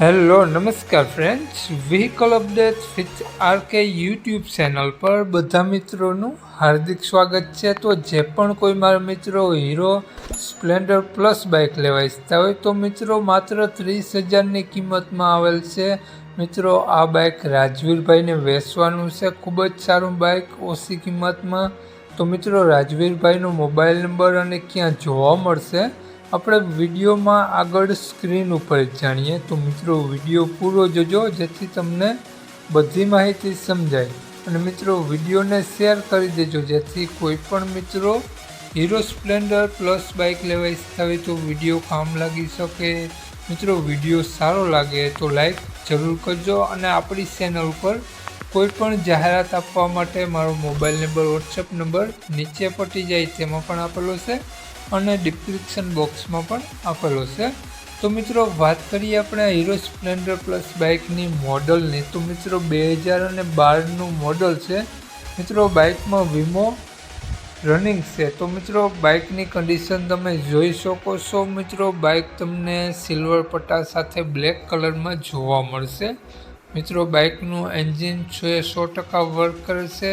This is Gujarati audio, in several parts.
હેલો, નમસ્કાર friends vehicle update with RK YouTube channel પર બધા મિત્રોનું હાર્દિક સ્વાગત છે. તો જે પણ કોઈ મારા મિત્રો હીરો સ્પ્લેન્ડર પ્લસ બાઇક લેવા ઈચ્છતા હોય, તો મિત્રો માત્ર ત્રીસ હજારની કિંમતમાં આવેલ છે. મિત્રો, આ બાઇક રાજવીરભાઈને વેચવાનું છે. ખૂબ જ સારું બાઇક ઓછી કિંમતમાં. તો મિત્રો, રાજવીરભાઈનો મોબાઈલ નંબર અને ક્યાં જોવા મળશે? આપણે વિડીયોમાં આગળ સ્ક્રીન ઉપર જાણીએ. તો મિત્રો, વીડિયો પૂરો જોજો, જેથી તમને બધી માહિતી સમજાય. અને મિત્રો, વિડીયોને શેર કરી દેજો, જેથી કોઈ પણ મિત્રો હીરો સ્પ્લેન્ડર પ્લસ બાઇક લેવા ઈચ્છતા તો વીડિયો કામ લાગી શકે. મિત્રો, વીડિયો સારો લાગે તો લાઈક જરૂર કરજો અને આપણી ચેનલ ઉપર કોઈ પણ જાહેરાત આપવા માટે મારો મોબાઈલ નંબર, વોટ્સએપ નંબર નીચે પટી જાય, તેમાં પણ આપેલો છે. અને ડિસ્ક્રિપ્શન બોક્સમાં પણ આપેલો છે. તો મિત્રો, વાત કરીએ આપણે હીરો સ્પ્લેન્ડર પ્લસ બાઇકની મોડલની તો મિત્રો, બે હજાર અને બારનું મોડલ છે. મિત્રો બાઇકમાં વીમો રનિંગ છે. તો મિત્રો બાઇકની કન્ડિશન તમે જોઈ શકો છો. મિત્રો બાઇક તમને સિલ્વર પટ્ટા સાથે બ્લેક કલરમાં જોવા મળશે. મિત્રો બાઇકનું એન્જિન છે, સો ટકા વર્ક કરશે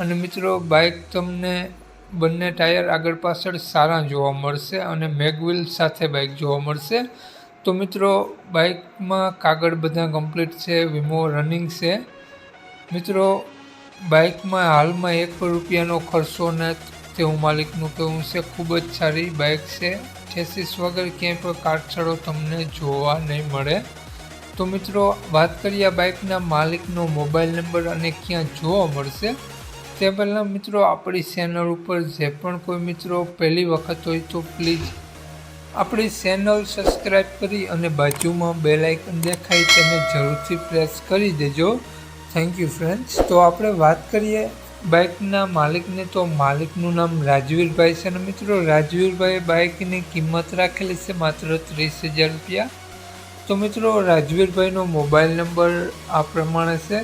અને મિત્રો બાઇક તમને બંને ટાયર આગળ પાછળ સારા જોવા મળશે અને મેગવિલ સાથે બાઇક જોવા મળશે. તો મિત્રો બાઇકમાં કાગળ બધા કમ્પ્લીટ છે, વીમો રનિંગ છે. મિત્રો બાઇકમાં હાલમાં એક રૂપિયાનો ખર્ચો ને તેવું માલિકનું કહેવું છે, ખૂબ જ સારી બાઇક છે. ચેસીસ વગર ક્યાંય પણ કાટછડો તમને જોવા નહીં મળે. તો મિત્રો, વાત કરીએ બાઇકના માલિકનો મોબાઈલ નંબર અને ક્યાં જોવા મળશે. તે પહેલાં મિત્રો આપણી ચેનલ ઉપર જે પણ કોઈ મિત્રો પહેલી વખત હોય તો પ્લીઝ આપણી ચેનલ સબસ્ક્રાઈબ કરી અને બાજુમાં બે લાઇકન દેખાય તેને જરૂરથી પ્રેસ કરી દેજો. થેન્ક યુ ફ્રેન્ડ્સ તો આપણે વાત કરીએ બાઇકના માલિકને. તો માલિકનું નામ રાજવીરભાઈ છે અને મિત્રો? રાજવીરભાઈએ બાઇકની કિંમત રાખેલી છે માત્ર ત્રીસ હજાર રૂપિયા. તો મિત્રો, રાજવીરભાઈનો મોબાઈલ નંબર આ પ્રમાણે છે.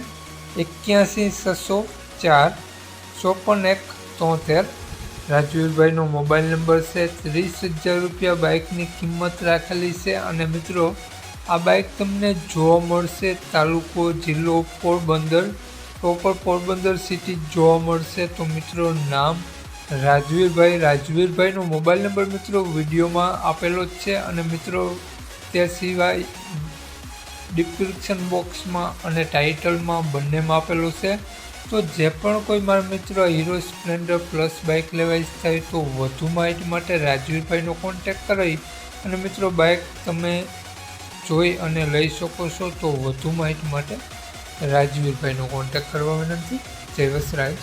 એક્યાસી છસો ચાર ચોપન એક તોતેર. રાજવીરભાઈનો મોબાઈલ નંબર છે ત્રીસ હજાર રૂપિયા બાઇકની કિંમત રાખેલી છે અને મિત્રો, આ બાઇક તમને જોવા મળશે તાલુકો જિલ્લો પોરબંદર. પ્રોપર પોરબંદર સિટી જોવા મળશે તો મિત્રો નામ રાજવીરભાઈ. રાજવીરભાઈનો મોબાઈલ નંબર મિત્રો વિડીયોમાં આપેલો જ છે અને મિત્રો, તે સિવાય ડિસ્ક્રિપ્શન બોક્સમાં અને ટાઇટલમાં બંનેમાં આપેલો છે. તો જે પણ કોઈ મારા મિત્રો હીરો સ્પ્લેન્ડર પ્લસ બાઇક લેવા ઈચ્છતા હોય તો વધુ માહિતી માટે રાજવીરભાઈનો કોન્ટેક કરાવી અને મિત્રો બાઇક તમે જોઈ અને લઈ શકો છો, તો વધુ માહિતી માટે રાજવીરભાઈનો કોન્ટેક કરવા વિનંતી. જય વસરાજ.